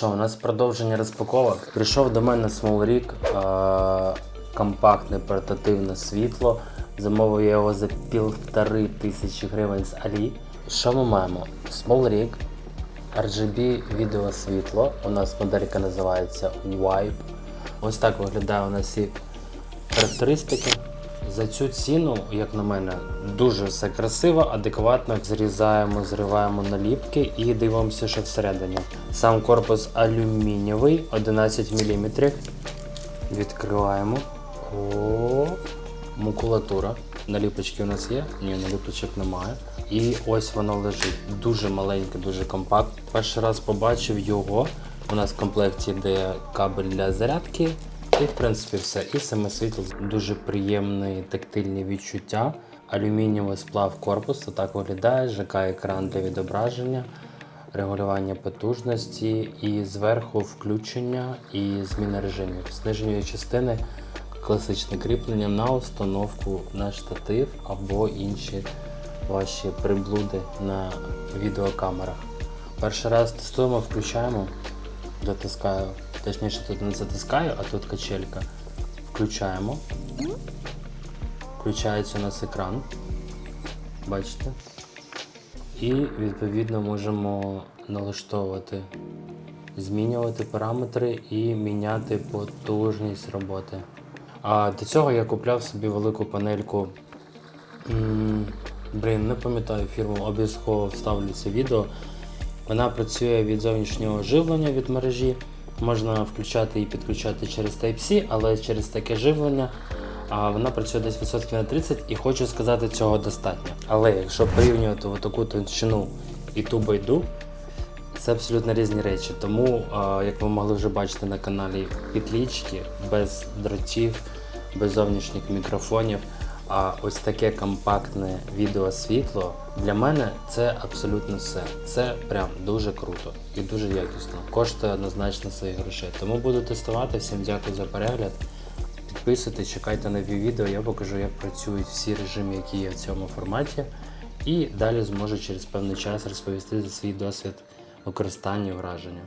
Що, у нас продовження розпаковок. Прийшов до мене Rig, е, компактне портативне світло. Замовив я його за півтори тисячі гривень з Алі. Що ми маємо? Small Rig, RGB відеосвітло. У нас моделька називається Wipe. Ось так виглядає у нас всі характеристики. За цю ціну, як на мене, дуже все красиво, адекватно. Зрізаємо, зриваємо наліпки і дивимося, що всередині. Сам корпус алюмінієвий, 11 мм. Відкриваємо. О, макулатура. Наліпочки у нас є? Ні, наліпочок немає. І ось воно лежить. Дуже маленьке, дуже компактне. Перший раз побачив його. У нас в комплекті йде кабель для зарядки. І в принципі все. І саме світло дуже приємні тактильні відчуття. Алюмінієвий сплав корпусу так виглядає, ЖК екран для відображення, регулювання потужності і зверху включення і зміна режимів. З нижньої частини класичне кріплення на установку на штатив або інші ваші приблуди на відеокамерах. Перший раз тестуємо, включаємо, дотискаю, точніше тут не затискаю, а тут качелька. Включаємо. Включається у нас екран. Бачите? І відповідно можемо налаштовувати, змінювати параметри і міняти потужність роботи. А до цього я купляв собі велику панельку. Блін, не пам'ятаю фірму, обов'язково вставлю це відео. Вона працює від зовнішнього живлення від мережі. Можна включати і підключати через Type-C, але через таке живлення а, вона працює десь відсотків на 30 і хочу сказати, цього достатньо. Але якщо порівнювати таку тончину і ту байду, це абсолютно різні речі. Тому, як ви могли вже бачити на каналі, підлічки без дротів, без зовнішніх мікрофонів. А ось таке компактне відеосвітло для мене це абсолютно все. Це прям дуже круто і дуже якісно. Коштує однозначно своїх грошей. Тому буду тестувати. Всім дякую за перегляд. Підписуйтесь, чекайте нові відео. Я покажу, як працюють всі режими, які є в цьому форматі. І далі зможу через певний час розповісти за свій досвід використання і враження.